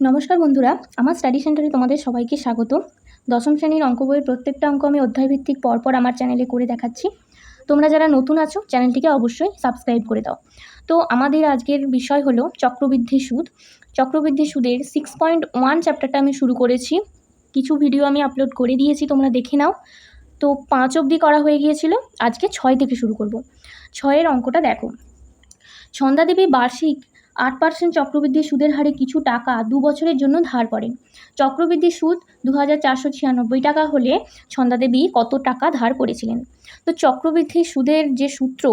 নমস্কার বন্ধুরা, আমার স্টাডি সেন্টারে তোমাদের সবাইকে স্বাগত। দশম শ্রেণির অঙ্ক বইয়ের প্রত্যেকটা অঙ্ক আমি অধ্যায়ভিত্তিক পরপর আমার চ্যানেলে করে দেখাচ্ছি। তোমরা যারা নতুন আছো, চ্যানেলটিকে অবশ্যই সাবস্ক্রাইব করে দাও। তো আমাদের আজকের বিষয় হলো চক্রবৃদ্ধি সুদ। চক্রবৃদ্ধি সুদের সিক্স পয়েন্ট ওয়ান চ্যাপ্টারটা আমি শুরু করেছি। কিছু ভিডিও আমি আপলোড করে দিয়েছি, তোমরা দেখে নাও। তো পাঁচ অবধি করা হয়ে গিয়েছিল, আজকে ছয় থেকে শুরু করব। ছয়ের অঙ্কটা দেখো। ছন্দাদেবী বার্ষিক আট পার্সেন্ট চক্রবৃদ্ধি সুদের হারে কিছু টাকা দু বছরের জন্য ধার করেন চক্রবৃদ্ধি সুদ দু হাজার চারশো ছিয়ানব্বই টাকা হলে ছন্দাদেবী কত টাকা ধার করেছিলেন? তো চক্রবৃদ্ধি সুদের যে সূত্র,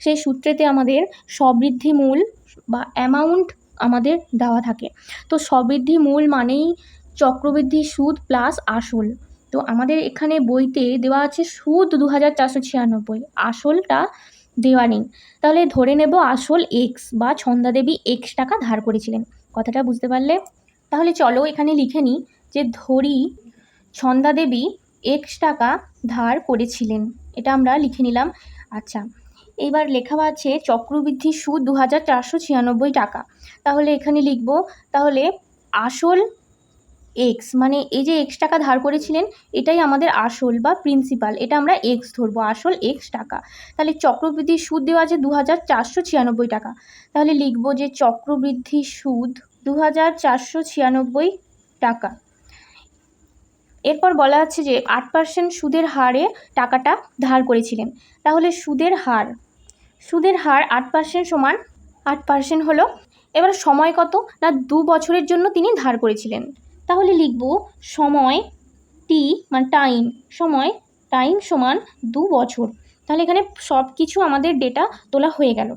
সেই সূত্রেতে আমাদের সবৃদ্ধি মূল বা অ্যামাউন্ট আমাদের দেওয়া থাকে। তো সবৃদ্ধি মূল মানেই চক্রবৃদ্ধি সুদ প্লাস আসল। তো আমাদের এখানে বইতে দেওয়া আছে সুদ দু হাজার চারশো ছিয়ানব্বই। আসলটা দেওয়া নেই তাহলে ধরে নেব আসল এক্স বা ছন্দাদেবী এক্স টাকা ধার করেছিলেন। কথাটা বুঝতে পারলে? তাহলে চলো এখানে লিখে নিই যে ধরি ছন্দাদেবী এক্স টাকা ধার করেছিলেন। এটা আমরা লিখে নিলাম। আচ্ছা এইবার লেখা আছে চক্রবৃদ্ধি সুদ দু হাজার চারশো ছিয়ানব্বই টাকা। তাহলে এখানে লিখব, তাহলে আসল এক্স মানে এই যে এক্স টাকা ধার করেছিলেন, এটাই আমাদের আসল বা প্রিন্সিপাল এটা আমরা এক্স ধরবো, আসল এক্স টাকা। তাহলে চক্রবৃদ্ধি সুদ দেওয়া আছে দু হাজার চারশো ছিয়ানব্বই টাকা। তাহলে লিখব যে চক্রবৃদ্ধি সুদ দু হাজার চারশো ছিয়ানব্বই টাকা। এরপর বলা আছে যে আট পার্সেন্ট সুদের হারে টাকাটা ধার করেছিলেন। তাহলে সুদের হার সুদের হার আট পার্সেন্ট সমান আট পার্সেন্ট হলো, এবার সময় কত না দু বছরের জন্য তিনি ধার করেছিলেন। তাহলে লিখব সময় টি মানে টাইম সময় টাইম সমান দু বছর। তাহলে এখানে সব কিছু আমাদের ডেটা তোলা হয়ে গেল।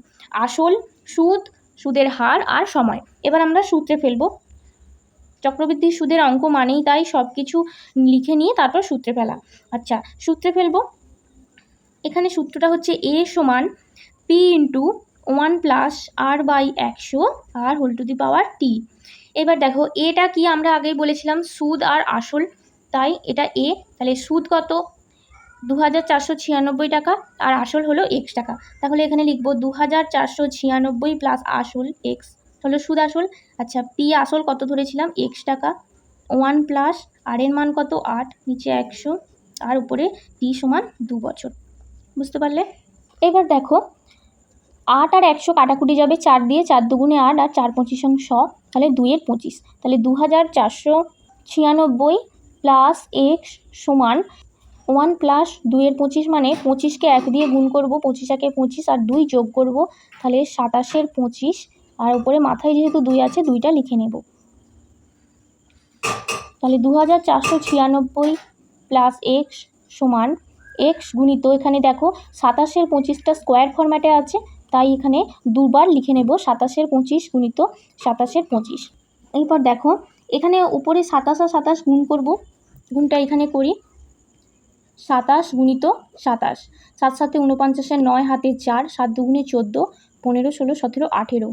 আসল সুদ, সুদের হার আর সময়। এবার আমরা সূত্রে ফেলব। চক্রবৃদ্ধি সুদের অঙ্ক মানেই তাই সব কিছু লিখে নিয়ে তারপর সূত্রে ফেলা। আচ্ছা সূত্রে ফেলব। এখানে সূত্রটা হচ্ছে এ সমান P into one plus R by একশো আর হোল টু দি পাওয়ার টি এবার দেখো, এটা কি আমরা আগেই বলেছিলাম, সুদ আর আসল। তাই এটা এ, তাহলে সুদ কত? দু হাজার চারশো ছিয়ানব্বই টাকা, আর আসল হলো এক্স টাকা। তাহলে এখানে লিখব দু হাজার চারশো ছিয়ানব্বই প্লাস আসল এক্স হলো সুদ আসল। আচ্ছা পি আসল কত ধরেছিলাম? এক্স টাকা। ওয়ান প্লাস আর এর মান কত? আট, নিচে একশো, আর উপরে টি সমান দু বছর। বুঝতে পারলে? এবার দেখো, আট আর একশো কাটাকুটি যাবে চার দিয়ে, চার দুগুণে আট আর চার পঁচিশ শ তাহলে দুইয়ের পঁচিশ। তাহলে দু হাজার চারশো ছিয়ানব্বই প্লাস এক্স সমান ওয়ান প্লাস দুইয়ের পঁচিশ মানে পঁচিশকে এক দিয়ে গুণ করব, পঁচিশ একে পঁচিশ আর দুই যোগ করব, তাহলে সাতাশের পঁচিশ। আর উপরে মাথায় যেহেতু দুই আছে, দুইটা লিখে নেব। তাহলে দু হাজার চারশো ছিয়ানব্বই প্লাস এক্স সমান এক্স গুণিত এখানে দেখো সাতাশের পঁচিশটা স্কোয়ার ফরম্যাটে আছে। তাই এখানে দুবার লিখে নেব সাতাশের পঁচিশ গুণিত সাতাশের পঁচিশ। এরপর দেখো, এখানে উপরে সাতাশ আর সাতাশ গুণ করব, গুণটা এখানে করি। সাতাশ গুণিত সাতাশ, সাত সাতে উনপঞ্চাশের নয় হাতে চার, সাত দুগুণে চোদ্দ, পনেরো, ষোলো, সতেরো, আঠেরো।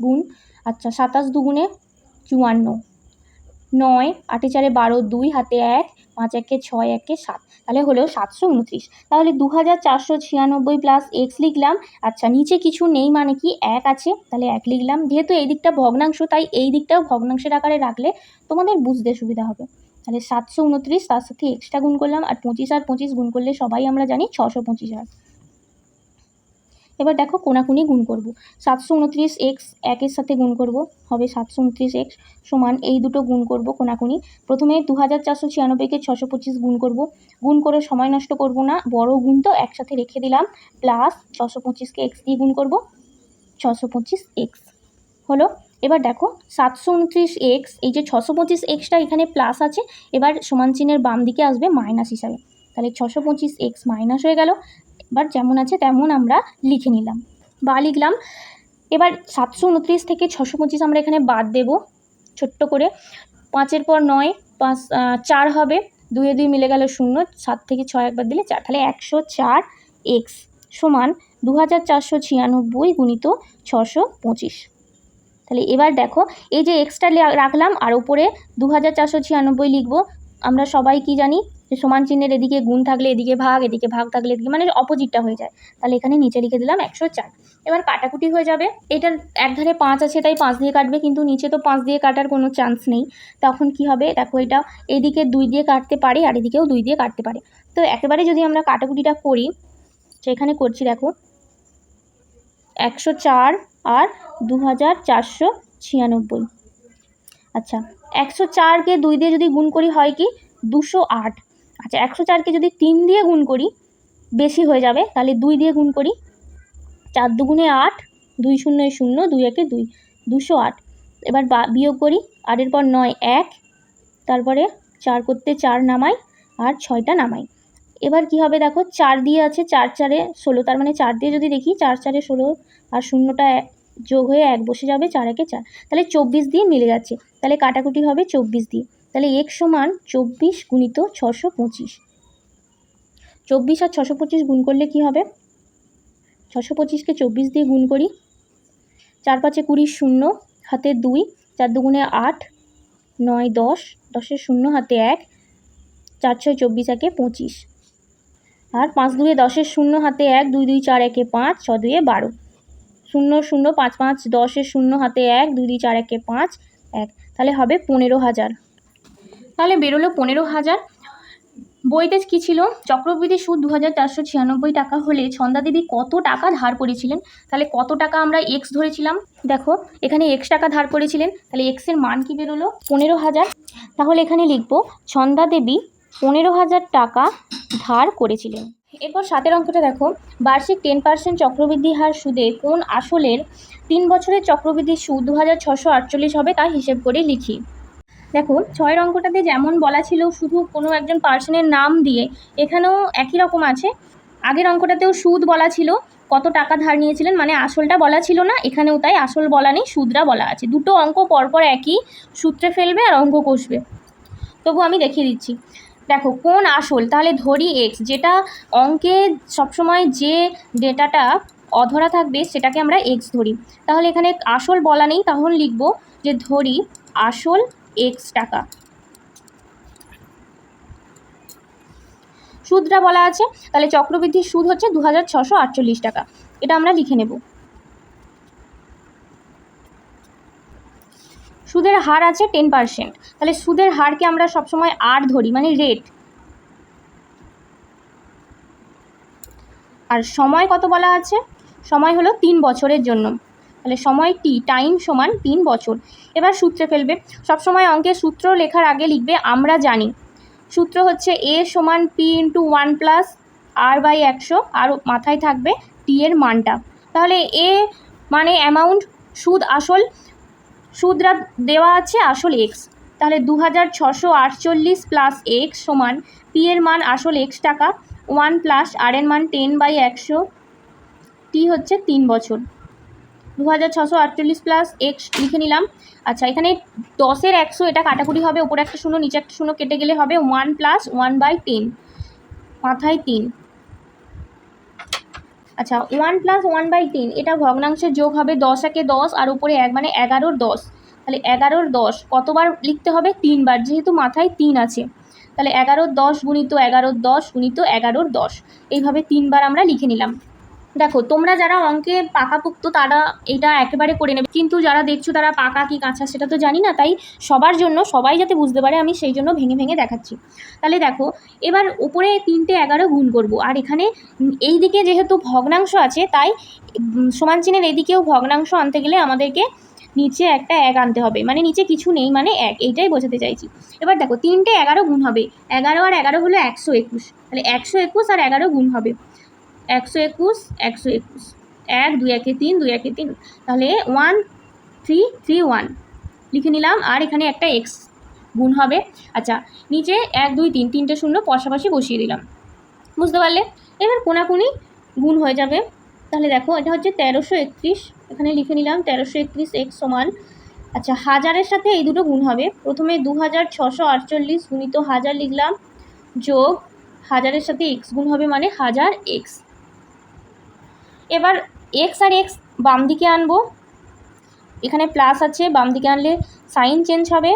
গুণ আচ্ছা সাতাশ দুগুণে চুয়ান্ন। নয়, আটে চারে বারো, দুই, হাতে এক, পাঁচ, একে ছয়, একে সাত। তাহলে হলো সাতশো উনত্রিশ। তাহলে দু হাজার চারশো ছিয়ানব্বই প্লাস এক্স লিখলাম। আচ্ছা নিচে কিছু নেই মানে কি এক আছে। তাহলে এক লিখলাম। যেহেতু এই দিকটা ভগ্নাংশ, তাই এই দিকটাও ভগ্নাংশের আকারে রাখলে তোমাদের বুঝতে সুবিধা হবে। তাহলে সাতশো উনত্রিশ, তার সাথে এক্সট্রা গুণ করলাম। আর পঁচিশ আর পঁচিশ গুণ করলে সবাই আমরা জানি ছশো পঁচিশ হয়। এবার দেখো কোনাকুনি গুণ করব। সাতশো উনত্রিশ এক্স একের সাথে গুণ করব, হবে সাতশো উনত্রিশ এক্স সমান এই দুটো গুণ করব কোনাকুনি। প্রথমে দু হাজার চারশো ছিয়ানব্বইকে ছশো পঁচিশ গুণ করব। গুণ করে সময় নষ্ট করব না, বড় গুণ তো একসাথে রেখে দিলাম প্লাস ছশো পঁচিশকে এক্স দিয়ে গুণ করব, ছশো পঁচিশ এক্স হলো? এবার দেখো, সাতশো উনত্রিশ এক্স এই যে ছশো পঁচিশ এক্সটা এখানে প্লাস আছে, এবার সমান চিহ্নের বাম দিকে আসবে মাইনাস হিসাবে। তাহলে ছশো পঁচিশ এক্স মাইনাস হয়ে গেল এবার যেমন আছে তেমন আমরা লিখে নিলাম। বা লিখলাম, এবার সাতশো উনত্রিশ থেকে ছশো পঁচিশ আমরা এখানে বাদ দেব, ছোট্ট করে। পাঁচের পর নয়, পাঁচ চার হবে, দুয়ে দুই মিলে গেল শূন্য, সাত থেকে ছয় একবার দিলে চার, তাহলে একশো চার এক্স সমান দু হাজার চারশো ছিয়ানব্বই গুণিত ছশো পঁচিশ। তাহলে এবার দেখো, এই যে এক্সট্রা রাখলাম, আর ওপরে দু হাজার চারশো ছিয়ানব্বই লিখব, আমরা সবাই কি জানি? যে সমান চিহ্নের এদিকে গুণ থাকলে এদিকে ভাগ এদিকে ভাগ থাকলে এদিকে মানে অপোজিটটা হয়ে যায়। তাহলে এখানে নিচে লিখে দিলাম একশো চার। এবার কাটাকুটি হয়ে যাবে। এটার একধারে পাঁচ আছে, তাই পাঁচ দিয়ে কাটবে, কিন্তু নিচে তো পাঁচ দিয়ে কাটার কোনো চান্স নেই। তখন কি হবে? দেখো এটা এদিকে দুই দিয়ে কাটতে পারে আর এদিকেও দুই দিয়ে কাটতে পারে। তো একেবারে যদি আমরা কাটাকুটিটা করি, সেখানে করছি দেখো, একশো চার আর দু হাজার চারশো ছিয়ানব্বই। আচ্ছা একশো চারকে দুই দিয়ে যদি গুণ করি হয় কি? দুশো আট। আচ্ছা একশো চারকে যদি তিন দিয়ে গুণ করি, বেশি হয়ে যাবে, তাহলে দুই দিয়ে গুণ করি। চার দুগুণে আট, দুই শূন্য শূন্য, দুই একে দুই, দুশো আট। এবার বিয়োগ করি, আটের পর নয়, এক, তারপরে চার করতে চার নামাই, আর ছয়টা নামাই। এবার কি হবে দেখো, চার দিয়ে আছে, চার চারে ষোলো, তার মানে চার দিয়ে যদি দেখি, চার চারে ষোলো আর শূন্যটা যোগ হয়ে এক বসে যাবে, চার একে চার। তাহলে চব্বিশ দিয়ে মিলে যাচ্ছে। তাহলে কাটাকুটি হবে চব্বিশ দিয়ে। তাহলে এক সমান চব্বিশ গুণিত ছশো পঁচিশ। চব্বিশ আর ছশো পঁচিশ গুণ করলে কি হবে? ছশো পঁচিশকে চব্বিশ দিয়ে গুণ করি। চার পাঁচে কুড়ি শূন্য, হাতে দুই, চার দুগুণে আট, নয় দশ, দশের শূন্য, হাতে এক, চার ছয় চব্বিশ একে পঁচিশ। আর পাঁচ দুয়ে দশের শূন্য, হাতে এক, দুই দুই চার একে পাঁচ, ছ দুয়ে বারো। শূন্য শূন্য, পাঁচ পাঁচ দশের শূন্য, হাতে এক, দুই দুই চার একে পাঁচ, এক। তাহলে হবে পনেরো হাজার। তাহলে বেরোলো পনেরো হাজার। বইতে কী ছিল? চক্রবৃদ্ধি সুদ দু হাজার চারশো ছিয়ানব্বই টাকা হলে ছন্দাদেবী কত টাকা ধার করেছিলেন? তাহলে কত টাকা আমরা এক্স ধরেছিলাম? দেখো, এখানে এক্স টাকা ধার করেছিলেন। তাহলে এক্সের মান কি বেরোলো? পনেরো হাজার। তাহলে এখানে লিখব ছন্দাদেবী পনেরো হাজার টাকা ধার করেছিলেন। এরপর সাতের অঙ্কটা দেখো, বার্ষিক টেন পার্সেন্ট চক্রবৃদ্ধি হার সুদে কোন আসলের তিন বছরের চক্রবৃদ্ধি সুদ দু হাজার ছশো আটচল্লিশ হবে তা হিসেব করে লিখি। দেখো ছয়ের অঙ্কটাতে যেমন বলা ছিল, শুধু কোনো একজন পার্সনের নাম দিয়ে, এখানেও একই রকম আছে। আগের অঙ্কটাতেও সুদ বলা ছিল, কত টাকা ধার নিয়েছিলেন মানে আসলটা বলা ছিল না, এখানেও তাই আসল বলা নেই, সুদরা বলা আছে। দুটো অঙ্ক পরপর একই, সূত্রে ফেলবে আর অঙ্ক কষবে। তবু আমি দেখিয়ে দিচ্ছি। দেখো, কোন আসল? তাহলে ধরি এক্স যেটা অঙ্কে সবসময় যে ডেটাটা অধরা থাকবে, সেটাকে আমরা এক্স ধরি। তাহলে এখানে আসল বলা নেই তাহলে লিখব যে ধরি আসল এক্স টাকা। সুদটা বলা আছে, তাহলে চক্রবৃদ্ধির সুদ হচ্ছে দু টাকা। এটা আমরা লিখে নেব। সুদের হার আছে টেন পার্সেন্ট তাহলে সুদের হারকে আমরা সবসময় আর ধরি মানে রেট আর সময় কত বলা আছে? সময় হলো তিন বছরের জন্য। তাহলে সময় টি টাইম সমান তিন বছর। এবার সূত্রে ফেলবে। সবসময় অঙ্কের সূত্র লেখার আগে লিখবে, আমরা জানি। সূত্র হচ্ছে এ সমান P into one plus R by একশো, আর মাথায় থাকবে টি এর মানটা। তাহলে এ মানে অ্যামাউন্ট সুদ আসল, সুদরা দেওয়া আছে আসল এক্স তাহলে দু হাজার ছশো আটচল্লিশ প্লাস এক্স সমান পি এর মান আসল এক্স টাকা ওয়ান প্লাস আর এর মান টেন বাই একশো টি হচ্ছে তিন বছর। দু হাজার ছশো আটচল্লিশ প্লাস এক্স লিখে নিলাম। আচ্ছা এখানে দশের একশো, এটা কাটাকুটি হবে ওপরে একটা শূন্য, নিচে একটা শূন্য, কেটে গেলে হবে one plus one by ten মাথায় তিন। আচ্ছা one plus one by ten এটা ভগ্নাংশের যোগ হবে দশ একে দশ, আর উপরে এক মানে এগারোর দশ। তাহলে এগারোর দশ, কতবার লিখতে হবে? তিনবার, যেহেতু মাথায় তিন আছে। তাহলে এগারোর দশ গুণিত এগারোর দশ গুণিত এগারোর দশ। এইভাবে তিনবার আমরা লিখে নিলাম। দেখো, তোমরা যারা অঙ্কে পাকাপুক্ত, তারা এটা একেবারে করে নেবে। কিন্তু যারা দেখছ তারা পাকা কি কাঁচা, সেটা তো জানি না, তাই সবার জন্য, সবাই যাতে বুঝতে পারে, আমি সেই জন্য ভেঙে ভেঙে দেখাচ্ছি। তাহলে দেখো, এবার উপরে তিনটে এগারো গুণ করব। আর এখানে এই দিকে যেহেতু ভগ্নাংশ আছে, তাই সমান চিহ্নের এদিকেও ভগ্নাংশ আনতে গেলে আমাদেরকে নিচে একটা এক আনতে হবে। মানে নিচে কিছু নেই মানে এক। এইটাই বোঝাতে চাইছি। এবার দেখো, তিনটে এগারো গুণ হবে। এগারো আর এগারো হলো একশো একুশ। তাহলে একশো একুশ আর এগারো গুণ হবে। একশো একুশ একশো একুশ। এক, দুই, একে তিন, দুই, একে তিন। তাহলে ওয়ান, থ্রি থ্রি, ওয়ান। লিখে নিলাম, আর এখানে একটা এক্স গুণ হবে। আচ্ছা নিচে এক, দুই, তিন, তিনটে শূন্য, পাশাপাশি বসিয়ে দিলাম। বুঝতে পারলে? এবার কোনাকুনি গুণ হয়ে যাবে। তাহলে দেখো, এটা হচ্ছে তেরোশো একত্রিশ। এখানে লিখে নিলাম, তেরোশো একত্রিশ এক্স সমান। আচ্ছা হাজারের সাথে এই দুটো গুণ হবে। প্রথমে দু হাজার ছশো আটচল্লিশ গুণিত হাজার লিখলাম, যোগ হাজারের সাথে এক্স গুণ হবে মানে হাজার এক্স। এবার এক্স আর এক্স বাম দিকে আনব। এখানে প্লাস আছে, বাম দিকে আনলে সাইন চেঞ্জ হবে।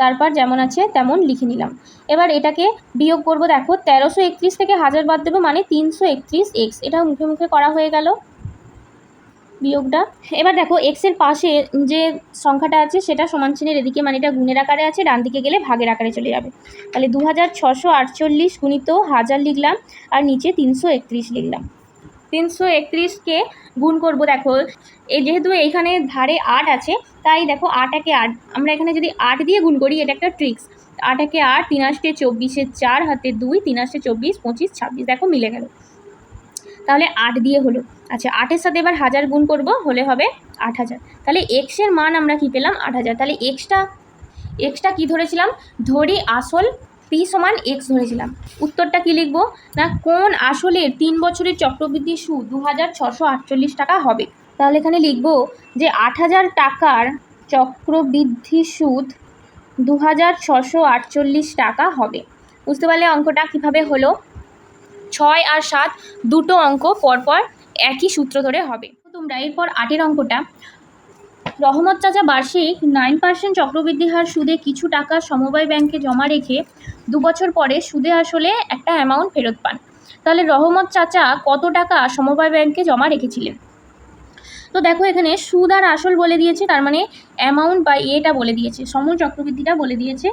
তারপর যেমন আছে তেমন লিখে নিলাম। এবার এটাকে বিয়োগ করব, দেখো তেরোশো একত্রিশ থেকে হাজার বাদ দেবো মানে তিনশো একত্রিশ এক্স এটা মুখে মুখে করা হয়ে গেল। বিয়োগটা। এবার দেখো এক্সের পাশে যে সংখ্যাটা আছে, সেটা সমান চিহ্নের এদিকে মানে এটা গুণের আকারে আছে, ডান দিকে গেলে ভাগের আকারে চলে যাবে। তাহলে দু হাজার ছশো আটচল্লিশ গুণিত হাজার লিখলাম, আর নিচে তিনশো একত্রিশ লিখলাম। তিনশো একত্রিশকে গুণ করব দেখো এই যেহেতু এইখানে ধারে আট আছে, তাই দেখো আট একে আট, আমরা এখানে যদি আট দিয়ে গুণ করি, এটা একটা ট্রিক্স আট একে আট, তিন আষ্টে চব্বিশে চার, হাতে দুই, তিন আষ্টে চব্বিশ, পঁচিশ, ছাব্বিশ, দেখো মিলে গেল। তাহলে আট দিয়ে হলো। আচ্ছা আটের সাথে এবার হাজার গুণ করব, হলে হবে আট হাজার। তাহলে এক্সের মান আমরা কি পেলাম? আট হাজার। তাহলে এক্সটা এক্সটা কী ধরেছিলাম? ধরি আসল পি সমান এক্স ধরেছিলাম। উত্তরটা কি লিখব? না, কোন আসলের তিন বছরের চক্রবৃদ্ধি সুদ দু হাজার ছশো আটচল্লিশ টাকা হবে? তাহলে এখানে লিখব যে আট হাজার টাকার চক্রবৃদ্ধি সুদ দু হাজার ছশো আটচল্লিশ টাকা হবে। বুঝতে পারলে অঙ্কটা কীভাবে হলো? ছয় আর সাত দুটো অঙ্ক পরপর একই সূত্র ধরে হবে। তোমরা এরপর আটের অঙ্কটা। রহমত চাচা বার্ষিক নাইন পার্সেন্ট চক্রবৃদ্ধি হার সুদে কিছু টাকা সমবায় ব্যাংকে জমা রেখে দু বছর পরে সুদে আসলে একটা অ্যামাউন্ট ফেরত পান। তাহলে রহমত চাচা কত টাকা সমবায় ব্যাংকে জমা রেখেছিলেন? তো দেখো এখানে সুদ আর আসল বলে দিয়েছে, তার মানে অ্যামাউন্ট বা এটা বলে দিয়েছে, সমল চক্রবৃদ্ধিটা বলে দিয়েছে।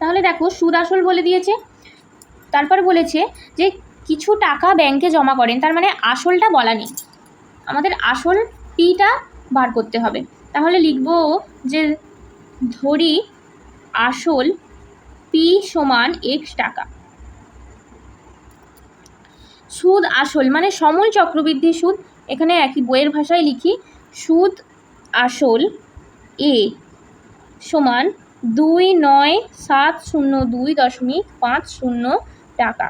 তাহলে দেখো সুদ আসল বলে দিয়েছে তারপর বলেছে যে কিছু টাকা ব্যাংকে জমা করেন, তার মানে আসলটা বলা নেই। আমাদের আসল পিটা বার করতে হবে। তাহলে লিখব যে ধরি আসল পি সমান এক্স টাকা। সুদ আসল মানে সমল চক্রবৃদ্ধি সুদ, এখানে একই বইয়ের ভাষায় লিখি, সুদ আসল এ সমান দুই নয় সাত শূন্য দুই দশমিক পাঁচ শূন্য টাকা।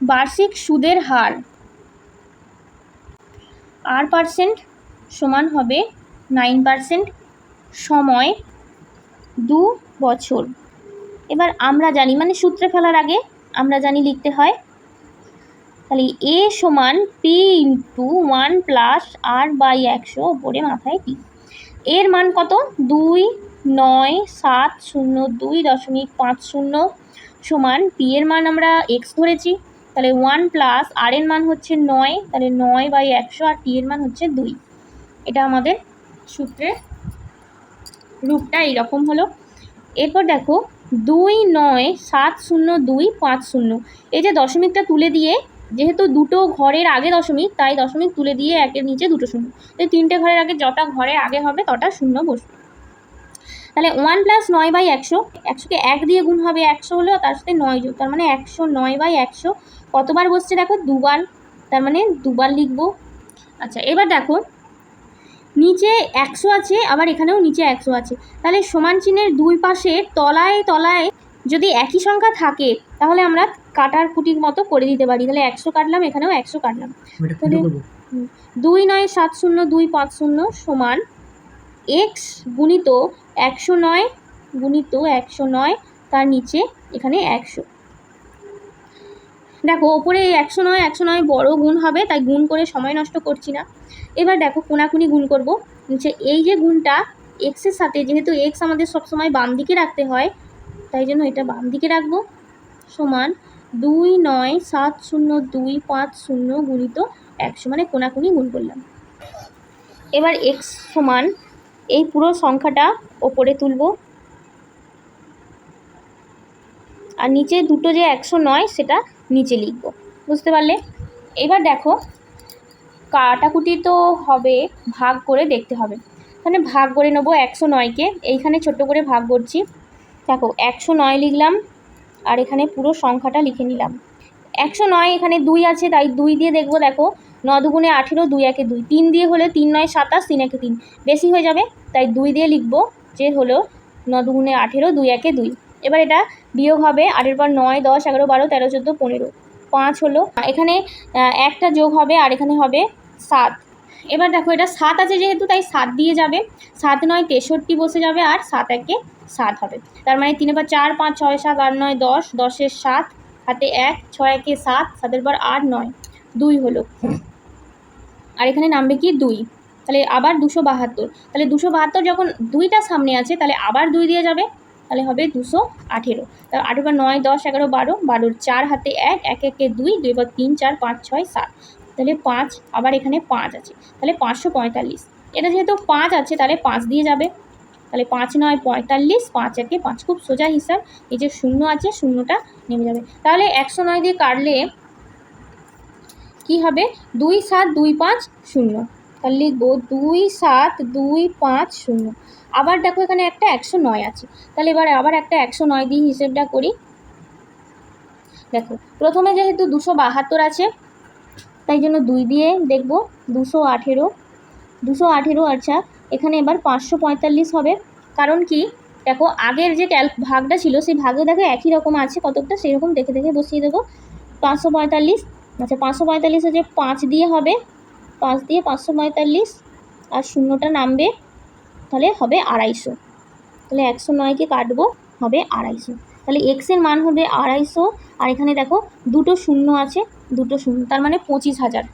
বার্ষিক সুদের হার আর পার্সেন্ট সমান হবে নাইন পার্সেন্ট সময় দু বছর। এবার আমরা জানি মানে সূত্রে ফেলার আগে আমরা জানি লিখতে হয়, তাহলে এ সমান P into one plus R by একশো ওপরে মাথায় টি এর মান কত? দুই, নয়, সাত, শূন্য, দুই দশমিক পাঁচ শূন্য সমান পি এর মান আমরা এক্স ধরেছি, তাহলে ওয়ান প্লাস আর এর মান হচ্ছে নয়, তাহলে নয় বাই একশো আর টি এর মান হচ্ছে দুই। এটা আমাদের সূত্রের রূপটা এইরকম হলো। এরপর দেখো, দুই নয় সাত শূন্য দুই পাঁচ শূন্য। এই যে দশমিকটা তুলে দিয়ে, যেহেতু দুটো ঘরের আগে দশমিক, তাই দশমিক তুলে দিয়ে একের নিচে দুটো শূন্য। এই তিনটে ঘরের আগে যটা ঘরে আগে হবে, তটা শূন্য বসবে। তাহলে ওয়ান প্লাস নয় বাই একশো একশোকে এক দিয়ে গুণ হবে একশো হলেও তার সাথে নয় যোগ তার মানে একশো নয় বাই একশো। কতবার বসছে দেখো? দুবার তার মানে দুবার লিখব। আচ্ছা এবার দেখো নিচে একশো আছে আবার এখানেও নিচে একশো আছে। তাহলে সমান চিহ্নের দুই পাশে তলায় তলায় যদি একই সংখ্যা থাকে তাহলে আমরা কাটার কুটির মতো করে দিতে পারি। তাহলে একশো কাটলাম এখানেও একশো কাটলাম। তাহলে দুই নয় সাত শূন্য দুই পাঁচ শূন্য সমান এক্স গুণিত একশো নয় গুণিত একশো নয়, তার নিচে এখানে একশো। দেখো, ওপরে একশো নয় একশো নয় বড়ো গুণ হবে, তাই গুণ করে সময় নষ্ট করছি না। এবার দেখো, কোনাকুনি গুণ করব। নিচে এই যে গুণটা এক্সের সাথে যেহেতু এক্স আমাদের সবসময় বাম দিকে রাখতে হয়, তাই জন্য এটা বাম দিকে রাখব। সমান দুই নয় সাত শূন্য দুই পাঁচ শূন্য গুণিত একশো মানে কোনাকুনি গুণ করলাম। এবার এক্স সমান এই পুরো সংখ্যাটা ওপরে তুলব। আর নিচে দুটো যে একশো নয়, সেটা নিচে লিখব। বুঝতে পারলে? এবার দেখো, কাটাকুটি তো হবে, ভাগ করে দেখতে হবে। তাহলে ভাগ করে নেব একশো নয়কে। এইখানে ছোট্ট করে ভাগ করছি। দেখো, একশো নয় লিখলাম, আর এখানে পুরো সংখ্যাটা লিখে নিলাম। একশো নয় এখানে দুই আছে, তাই দুই দিয়ে দেখব, দেখো ন দুগুণে আঠেরো, দুই একে দুই। তিন দিয়ে হলে তিন নয়, সাতাশ, তিন একে তিন। বেশি হয়ে যাবে, তাই দুই দিয়ে লিখব যে হলো ন দুগুণে আঠেরো, দুই একে দুই। এবার এটা বিয়োগ হবে আটের পর নয়, দশ, এগারো, বারো, তেরো, চোদ্দ, পনেরো। পাঁচ হলো, এখানে একটা যোগ হবে আর এখানে হবে সাত। এবার দেখো এটা সাত আছে যেহেতু, তাই সাত দিয়ে যাবে। সাত নয়, তেষট্টি বসে যাবে আর সাত একে সাত হবে। তার মানে তিনে বার চার, পাঁচ, ছয়, সাত, আট, নয়, দশ, দশের সাত, হাতে এক, ছয় একে সাত, সাতের পর আট, নয়। দুই হলো। আর এখানে নামবে কি দুই। তাহলে আবার দুশো বাহাত্তর। তাহলে দুশো বাহাত্তর যখন দুইটা সামনে আছে, তাহলে আবার দুই দিয়ে যাবে। তাহলে হবে দুশো আঠেরো। তার আঠেরো নয়, দশ, এগারো, বারো। বারোর চার হাতে এক এক, একে দুই দুই বার তিন, চার, পাঁচ, ছয়, সাত। তাহলে পাঁচ, আবার এখানে পাঁচ আছে। তাহলে পাঁচশো পঁয়তাল্লিশ। এটা যেহেতু পাঁচ আছে, তাহলে পাঁচ দিয়ে যাবে। তাহলে পাঁচ নয়, পঁয়তাল্লিশ, পাঁচ একে পাঁচ। খুব সোজা হিসাব। এই যে শূন্য আছে, শূন্যটা নেমে যাবে। তাহলে একশো নয় দিয়ে কাটলে কি হবে? দুই সাত দুই পাঁচ শূন্য। তাহলে লিখব দুই সাত দুই পাঁচ শূন্য। আবার দেখো এখানে একটা একশো নয় আছে। তাহলে এবার আবার একটা একশো নয় দিয়ে হিসেবটা করি। দেখো, প্রথমে যেহেতু দুশো বাহাত্তর আছে, তাই জন্য দুই দিয়ে দেখব দুশো আঠেরো। দুশো আঠেরো আচ্ছা এখানে এবার পাঁচশো পঁয়তাল্লিশ হবে। কারণ কি? দেখো, আগের যে ক্যাল ভাগটা ছিল, সেই ভাগে দেখো একই রকম আছে। কতকটা? সেই রকম দেখে দেখে বসিয়ে দেবো। পাঁচশো পঁয়তাল্লিশ আচ্ছা পাঁচশো পঁয়তাল্লিশে যে পাঁচ দিয়ে হবে। পাঁচ দিয়ে পাঁচশো পঁয়তাল্লিশ আর শূন্যটা নামবে, তাহলে হবে আড়াইশো। তাহলে একশো নয়কে কাটবো? হবে আড়াইশো। তাহলে এক্সের মান হবে আড়াইশো। আর এখানে দেখো, দুটো শূন্য আছে, দুটো শূন্য, তার মানে পঁচিশ হাজার।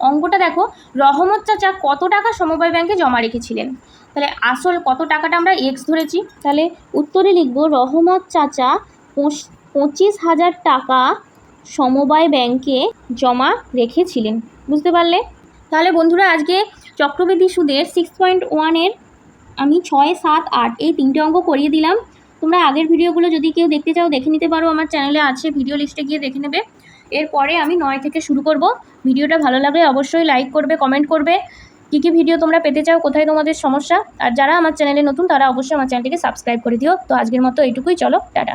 অঙ্কটা দেখো, রহমত চাচা কত টাকা সমবায় ব্যাংকে জমা রেখেছিলেন? তাহলে আসল কত টাকাটা আমরা এক্স ধরেছি? তাহলে উত্তরে লিখব, রহমত চাচা পঁচিশ হাজার টাকা সমবায় ব্যাংকে জমা রেখেছিলেন। বুঝতে পারলে? তাহলে বন্ধুরা, আজকে চক্রবৃদ্ধি সুদের সিক্স পয়েন্ট ওয়ানের আমি ছয়, সাত, আট এই তিনটে অঙ্ক করিয়ে দিলাম। তোমরা আগের ভিডিওগুলো যদি কেউ দেখতে চাও, দেখে নিতে পারো। আমার চ্যানেলে আছে ভিডিও লিস্টে গিয়ে দেখে নেবে। এরপরে আমি নয় থেকে শুরু করব। ভিডিওটা ভালো লাগলে অবশ্যই লাইক করবে কমেন্ট করবে। কী কী ভিডিও তোমরা পেতে চাও, কোথায় তোমাদের সমস্যা? আর যারা আমার চ্যানেলে নতুন, তারা অবশ্যই আমার চ্যানেলটিকে সাবস্ক্রাইব করে দিও। তো আজকের মতো এইটুকুই, চলো, টাটা।